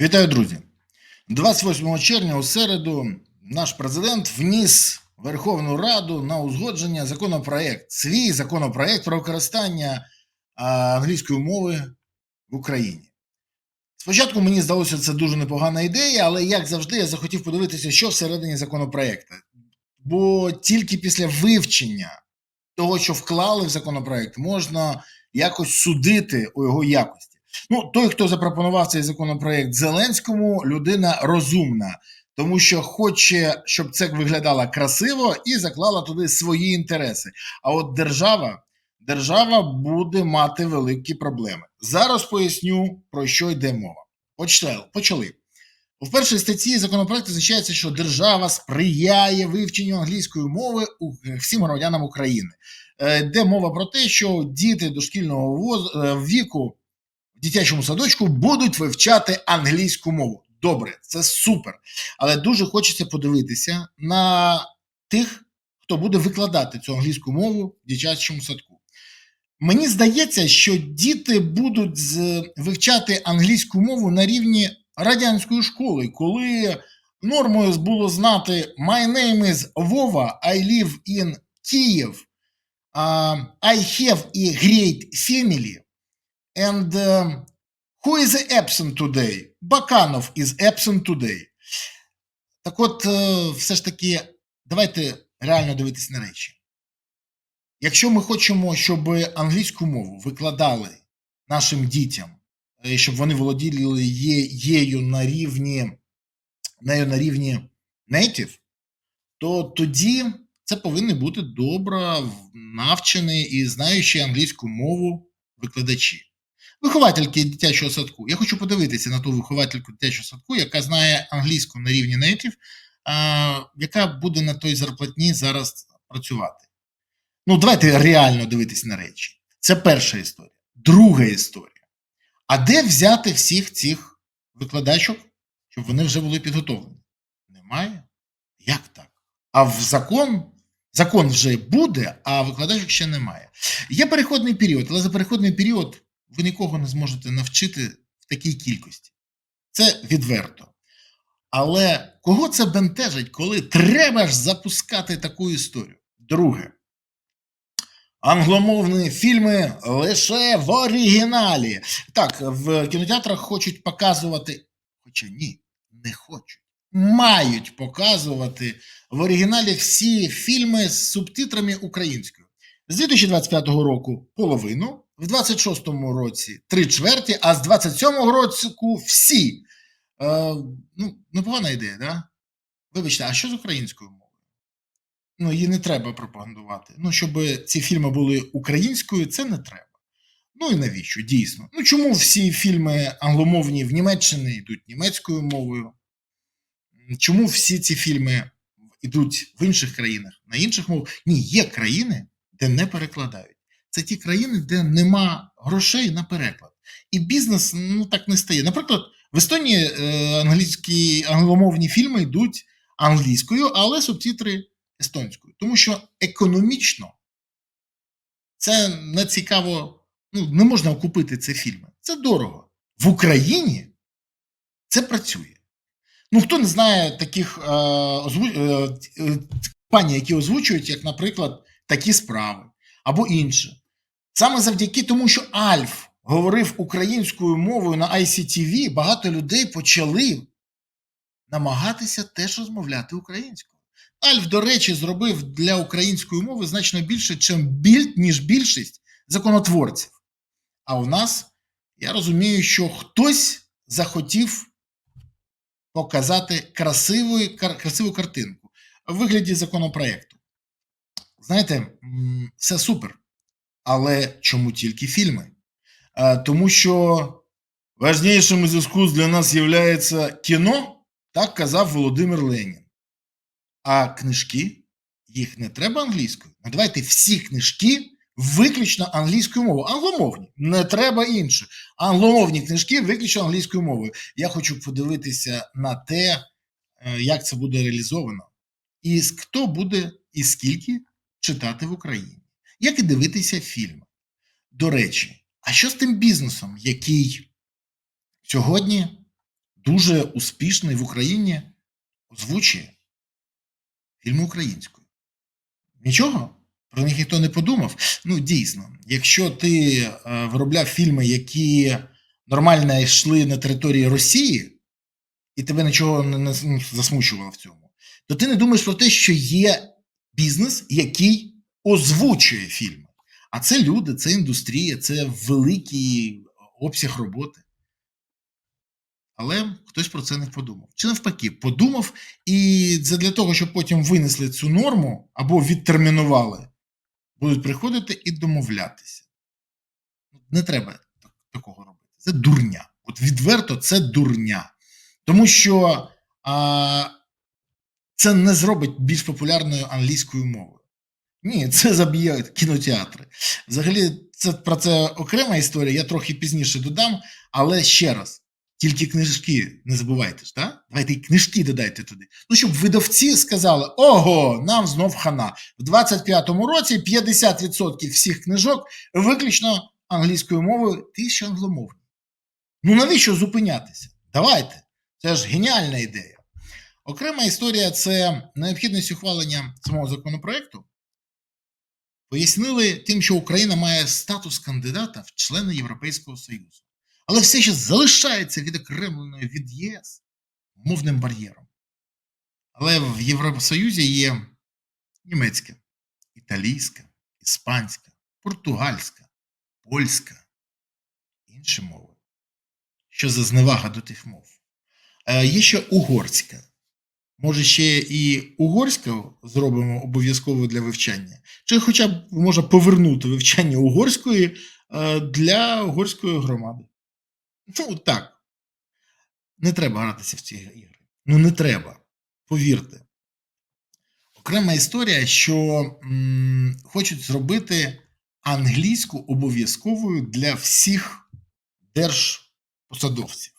Вітаю, друзі! 28 червня у середу наш президент вніс Верховну Раду на узгодження законопроект, свій законопроект про використання англійської мови в Україні. Спочатку мені здалося це дуже непогана ідея, але як завжди, я захотів подивитися, що всередині законопроекту. Бо тільки після вивчення того, що вклали в законопроект, можна якось судити у його якості. Ну, той, хто запропонував цей законопроект Зеленському, людина розумна, тому що хоче, щоб це виглядало красиво і заклала туди свої інтереси. А от держава, держава буде мати великі проблеми. Зараз поясню про що йде мова. Почали. У першій статті законопроекту зазначається, що держава сприяє вивченню англійської мови всім громадянам України. Е, Йде мова про те, що діти дошкільного е, віку дитячому садочку будуть вивчати англійську мову. Добре, це супер. Але дуже хочеться подивитися на тих, хто буде викладати цю англійську мову в дитячому садку. Мені здається, що діти будуть вивчати англійську мову на рівні радянської школи, коли нормою було знати My name is Вова, I live in Kyiv, I have a great family, and uh, who is absent today? Баканов is absent today. Так от, е, все ж таки, давайте реально дивитися на речі. Якщо ми хочемо, щоб англійську мову викладали нашим дітям, е, щоб вони володіли її на рівні, нею на рівні native, то тоді це повинні бути добре навчені і знаючі англійську мову викладачі. Виховательки дитячого садку. Я хочу подивитися на ту виховательку дитячого садку, яка знає англійську на рівні а, яка буде на той зарплатні зараз працювати. Ну, давайте реально дивитись на речі. Це перша історія. Друга історія. А де взяти всіх цих викладачок, щоб вони вже були підготовлені? Немає. Як так? А в закон, закон вже буде, а викладачок ще немає. Є переходний період, але за переходний період ви нікого не зможете навчити в такій кількості. Це відверто. Але кого це бентежить, коли треба ж запускати таку історію? Друге. Англомовні фільми лише в оригіналі. Так, в кінотеатрах хочуть показувати, хоча ні, не хочуть. Мають показувати в оригіналі всі фільми з субтитрами українською. З 2025 року половину, в 26-му році три чверті, а з 27-го року всі. Е, ну, непогана ідея, да? Вибачте, а що з українською мовою? Ну, її не треба пропагандувати. Ну, щоб ці фільми були українською, це не треба. Ну і навіщо? Дійсно. Ну чому всі фільми англомовні в Німеччині йдуть німецькою мовою? Чому всі ці фільми йдуть в інших країнах на інших мовах? Ні, є країни, де не перекладають. Це ті країни, де нема грошей на переклад. І бізнес ну так не стає. Наприклад, в Естонії е, англійські англомовні фільми йдуть англійською, але субтитри естонською. Тому що економічно це не цікаво, ну, не можна купити ці фільми. Це дорого. В Україні це працює. Ну, хто не знає таких е, озву... е, е, компаній, які озвучують, як, наприклад, такі справи або інше. Саме завдяки тому, що Альф говорив українською мовою на ICTV, багато людей почали намагатися теж розмовляти українською. Альф, до речі, зробив для української мови значно більше, чим біль, ніж більшість законотворців. А у нас я розумію, що хтось захотів показати красиву, красиву картинку в вигляді законопроекту. Знаєте, все супер. Але чому тільки фільми? Тому що важнішим із іскусств для нас є кіно, так казав Володимир Ленін. А книжки, їх не треба англійською. Ну, давайте всі книжки виключно англійською мовою. Англомовні, не треба інше. Англомовні книжки виключно англійською мовою. Я хочу подивитися на те, е, як це буде реалізовано, і хто буде і скільки читати в Україні, як і дивитися фільми. До речі, а що з тим бізнесом, який сьогодні дуже успішний в Україні озвучує фільми українською. Нічого? Про них ніхто не подумав. Ну, дійсно, якщо ти е, виробляв фільми, які нормально йшли на території Росії, і тебе нічого не, не засмучувало в цьому, то ти не думаєш про те, що є бізнес, який озвучує фільми. А це люди, це індустрія, це великий обсяг роботи. Але хтось про це не подумав. Чи навпаки, подумав, і це для того, щоб потім винесли цю норму або відтермінували, будуть приходити і домовлятися. Не треба такого робити. Це дурня. От відверто це дурня. Тому що а, це не зробить більш популярною англійською мовою. Ні, це заб'є кінотеатри. Взагалі, це про це окрема історія, я трохи пізніше додам, але ще раз, тільки книжки не забувайте ж, так? Давайте і книжки додайте туди. Ну, щоб видавці сказали: ого, нам знов хана. В 25-му році 50% всіх книжок виключно англійською мовою, ти ще англомовні. Ну навіщо зупинятися? Давайте. Це ж геніальна ідея. Окрема історія це необхідність ухвалення самого законопроекту. Пояснили тим, що Україна має статус кандидата в члени Європейського Союзу, але все ще залишається відокремленою від ЄС мовним бар'єром. Але в Євросоюзі є німецька, італійська, іспанська, португальська, польська, інші мови. Що за зневага до тих мов? Е, Є ще угорська. Може, ще і угорську зробимо обов'язково для вивчання, чи хоча б може повернути вивчання угорської е, для угорської громади. Ну, так. Не треба гратися в ці ігри. Ну, не треба. Повірте. Окрема історія, що м, хочуть зробити англійську обов'язковою для всіх держпосадовців.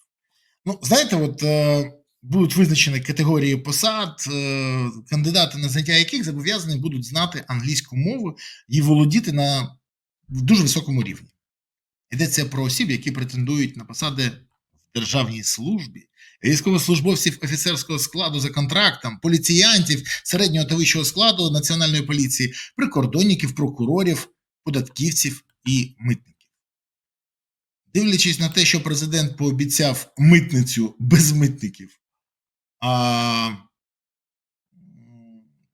Ну, знаєте, от е, будуть визначені категорії посад, е, кандидати на заняття яких зобов'язані будуть знати англійську мову і володіти на дуже високому рівні. Йдеться про осіб, які претендують на посади в державній службі, військовослужбовців офіцерського складу за контрактом, поліціянтів середнього та вищого складу національної поліції, прикордонників, прокурорів, податківців і митників. Дивлячись на те, що президент пообіцяв митницю без митників, а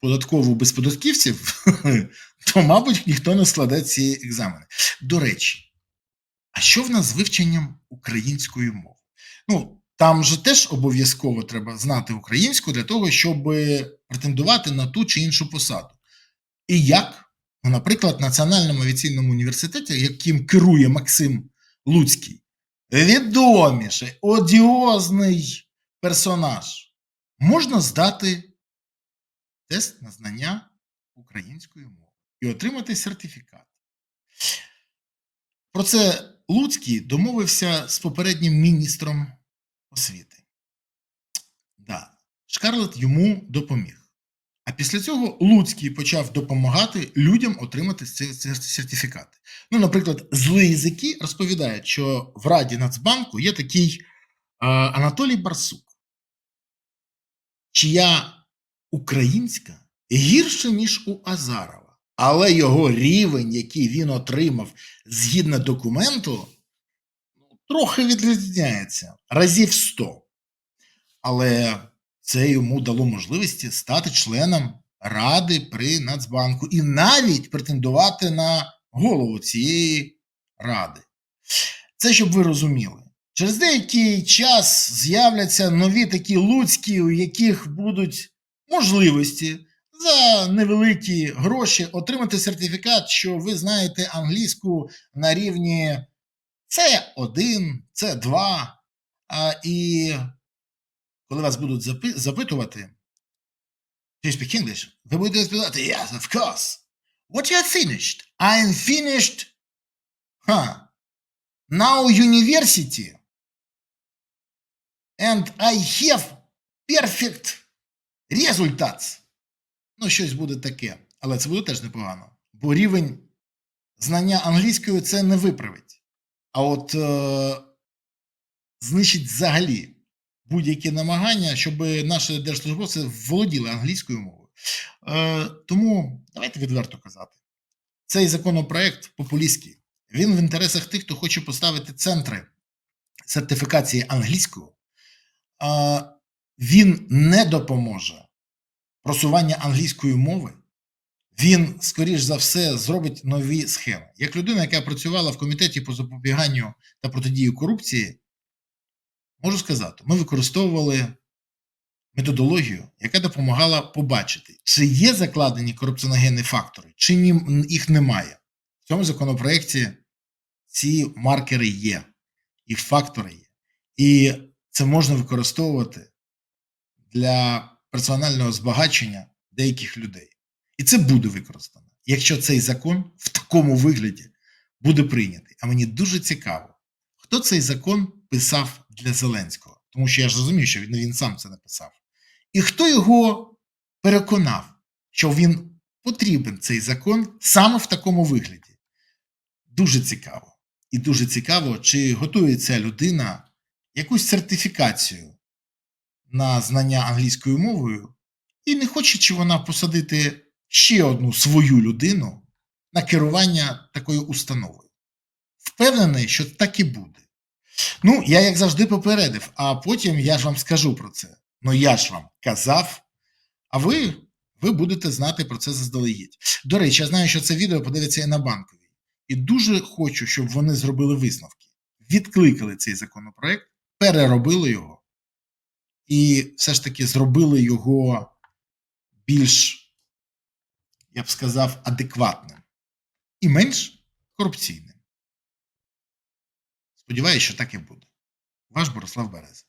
податкову без податківців, то, мабуть, ніхто не складе ці екзамени. До речі, а що в нас з вивченням української мови? Ну, там же теж обов'язково треба знати українську для того, щоб претендувати на ту чи іншу посаду. І як? Ну, наприклад, в Національному авіаційному університеті, яким керує Максим Луцький, відоміший, одіозний персонаж, можна здати тест на знання української мови і отримати сертифікат. Про це Луцький домовився з попереднім міністром освіти. Да. Шкарлет йому допоміг. А після цього Луцький почав допомагати людям отримати ці сертифікати. Ну, наприклад, злі язики розповідають, що в Раді Нацбанку є такий а, Анатолій Барсук, чия українська гірше, ніж у Азарова. Але його рівень, який він отримав згідно документу, ну, трохи відрізняється разів 100. Але це йому дало можливості стати членом ради при Нацбанку і навіть претендувати на голову цієї ради. Це щоб ви розуміли. Через деякий час з'являться нові такі луцькі, у яких будуть можливості за невеликі гроші отримати сертифікат, що ви знаєте англійську на рівні С1, С2. А, і коли вас будуть запи- запитувати, Do you speak English? Ви будете відповідати, yes, of course. What you are finished? I am finished huh, now university. And I have perfect results. Ну, щось буде таке. Але це буде теж непогано. Бо рівень знання англійської це не виправить. А от е, знищить взагалі будь-які намагання, щоб наші держслужбовці володіли англійською мовою. Е, тому давайте відверто казати. Цей законопроект популістський. Він в інтересах тих, хто хоче поставити центри сертифікації англійською. Він не допоможе просування англійської мови. Він, скоріш за все, зробить нові схеми. Як людина, яка працювала в комітеті по запобіганню та протидії корупції, можу сказати, ми використовували методологію, яка допомагала побачити, чи є закладені корупціоногенні фактори, чи їх немає. В цьому законопроекті ці маркери є, і фактори є. І це можна використовувати для персонального збагачення деяких людей. І це буде використано, якщо цей закон в такому вигляді буде прийнятий. А мені дуже цікаво, хто цей закон писав для Зеленського, тому що я ж розумію, що він, він сам це написав. І хто його переконав, що він потрібен цей закон саме в такому вигляді. Дуже цікаво. І дуже цікаво, чи готує ця людина якусь сертифікацію на знання англійською мовою, і не хоче чи вона посадити ще одну свою людину на керування такою установою. Впевнений, що так і буде. Ну, я, як завжди, попередив, а потім я ж вам скажу про це. Ну я ж вам казав, а ви, ви будете знати про це заздалегідь. До речі, я знаю, що це відео подивиться і на банковій. І дуже хочу, щоб вони зробили висновки, відкликали цей законопроект, переробили його і все ж таки зробили його більш, я б сказав, адекватним і менш корупційним. Сподіваюсь, що так і буде. Ваш Борислав Береза.